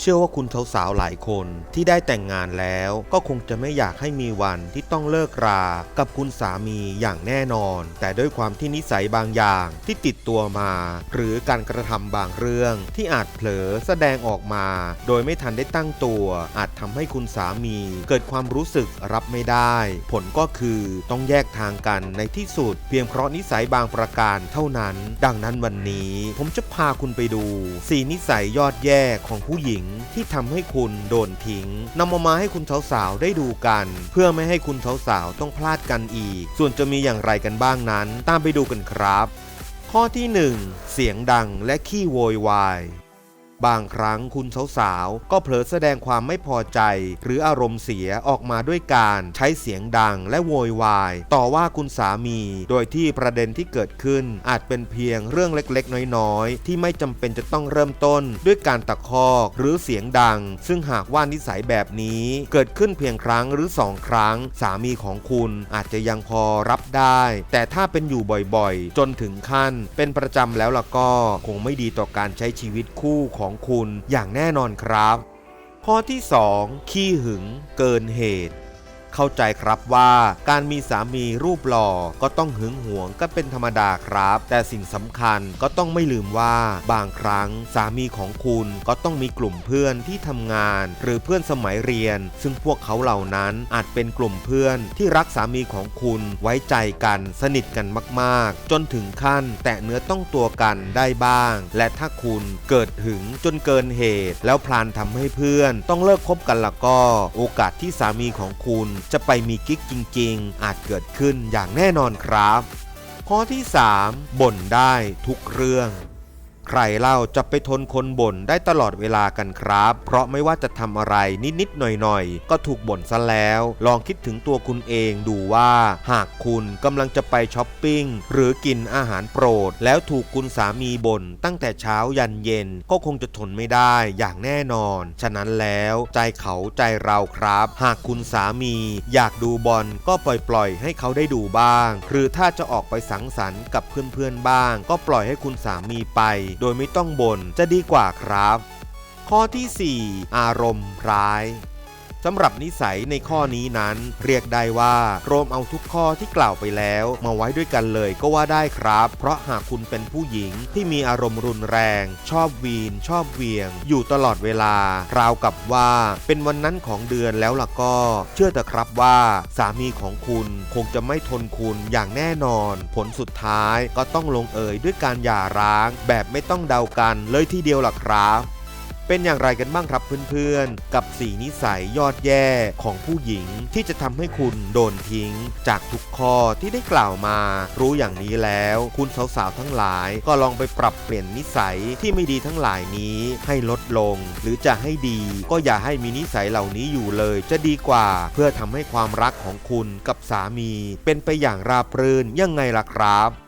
เชื่อว่าคุณสาวๆหลายคนที่ได้แต่งงานแล้วก็คงจะไม่อยากให้มีวันที่ต้องเลิกรา กับคุณสามีอย่างแน่นอน แต่ด้วยความที่นิสัยบางอย่างที่ติดตัวมา หรือการกระทำบางเรื่องที่อาจเผลอแสดงออกมา โดยไม่ทันได้ตั้งตัว อาจทำให้คุณสามีเกิดความรู้สึกรับไม่ได้ ผลก็คือต้องแยกทางกันในที่สุด เพียงเพราะนิสัยบางประการเท่านั้น ดังนั้นวันนี้ ผมจะพาคุณไปดูสีนิสัยยอดแย่ของผู้หญิงที่ทำให้คุณโดนทิ้งนำมามาให้คุณสาวๆได้ดูกัน เพื่อไม่ให้คุณสาวๆต้องพลาดกันอีก ส่วนจะมีอย่างไรกันบ้างนั้น ตามไปดูกันครับ ข้อที่ 1 เสียงดังและขี้โวยวาย บางครั้งคุณสาวๆ ก็เผลอแสดงความไม่พอใจ หรืออารมณ์เสียออกมาด้วยการใช้เสียงดังและโวยวาย ต่อว่าคุณสามี โดยที่ประเด็นที่เกิดขึ้น อาจเป็นเพียงเรื่องเล็กๆ น้อยๆ ที่ไม่จำเป็นจะต้องเริ่มต้น ด้วยการตะคอกหรือเสียงดัง ซึ่งหากว่านิสัยแบบนี้เกิดขึ้นเพียงครั้งหรือสองครั้ง สามีของคุณอาจจะยังพอรับได้ แต่ถ้าเป็นอยู่บ่อยๆ จนถึงขั้น เป็นประจำแล้วล่ะก็คงไม่ดีต่อการใช้ชีวิตคู่ของคุณอย่างแน่นอนครับ ข้อที่ 2 ขี้หึงเกินเหตุ เข้าใจครับว่าการมีสามีรูปหล่อก็ต้องหึงหวงก็เป็นธรรมดาครับ แต่สิ่งสำคัญก็ต้องไม่ลืมว่าบางครั้งสามีของคุณก็ต้องมีกลุ่มเพื่อนที่ทำงาน หรือเพื่อนสมัยเรียน ซึ่งพวกเขาเหล่านั้นอาจเป็นกลุ่มเพื่อนที่รักสามีของคุณไว้ใจกันสนิทกันมากๆ จนถึงขั้นแตะเนื้อต้องตัวกันได้บ้าง และถ้าคุณเกิดหึงจนเกินเหตุ แล้วพลานทำให้เพื่อน ต้องเลิกคบกันละก็ โอกาสที่สามีของคุณจะไปมีกิ๊กจริงๆ อาจเกิดขึ้นอย่างแน่นอนครับ ข้อที่ 3 บ่นได้ทุกเรื่อง ใครเล่าจะไปทนคนบ่นได้ตลอดเวลากันครับ เพราะไม่ว่าจะทำอะไรนิดๆหน่อยๆ ก็ถูกบ่นซะแล้ว ลองคิดถึงตัวคุณเองดูว่า หากคุณกำลังจะไปช้อปปิ้ง หรือกินอาหารโปรด แล้วถูกคุณสามีบ่นตั้งแต่เช้ายันเย็น ก็คงจะทนไม่ได้อย่างแน่นอน ฉะนั้นแล้วใจเขาใจเราครับ หากคุณสามีอยากดูบอลก็ปล่อยๆ ให้เขาได้ดูบ้าง หรือถ้าจะออกไปสังสรรค์กับเพื่อนๆบ้าง ก็ปล่อยให้คุณสามีไปโดยไม่ต้องบ่นจะดีกว่าครับ ข้อที่ 4 อารมณ์ร้าย สำหรับนิสัยในข้อนี้นั้น เรียกได้ว่ารวมเอาทุกข้อที่กล่าวไปแล้ว มาไว้ด้วยกันเลยก็ว่าได้ครับ เพราะหากคุณเป็นผู้หญิงที่มีอารมณ์รุนแรง ชอบวีน ชอบเวียง อยู่ตลอดเวลา ราวกับว่าเป็นวันนั้นของเดือนแล้วล่ะก็ เชื่อเถอะครับว่า สามีของคุณคงจะไม่ทนคุณอย่างแน่นอน ผลสุดท้ายก็ต้องลงเอยด้วยการหย่าร้าง แบบไม่ต้องเดากันเลยทีเดียวล่ะครับ เป็นอย่างไรกันบ้างครับเพื่อนๆ กับสีนิสัยยอดแย่ของผู้หญิงที่จะทำให้คุณโดนทิ้ง จากทุกข้อที่ได้กล่าวมา รู้อย่างนี้แล้ว คุณสาวๆทั้งหลายก็ลองไปปรับเปลี่ยนนิสัยที่ไม่ดีทั้งหลายนี้ ให้ลดลง หรือจะให้ดี ก็อย่าให้มีนิสัยเหล่านี้อยู่เลย จะดีกว่า เพื่อทำให้ความรักของคุณกับสามี เป็นไปอย่างราบรื่นยังไงล่ะครับ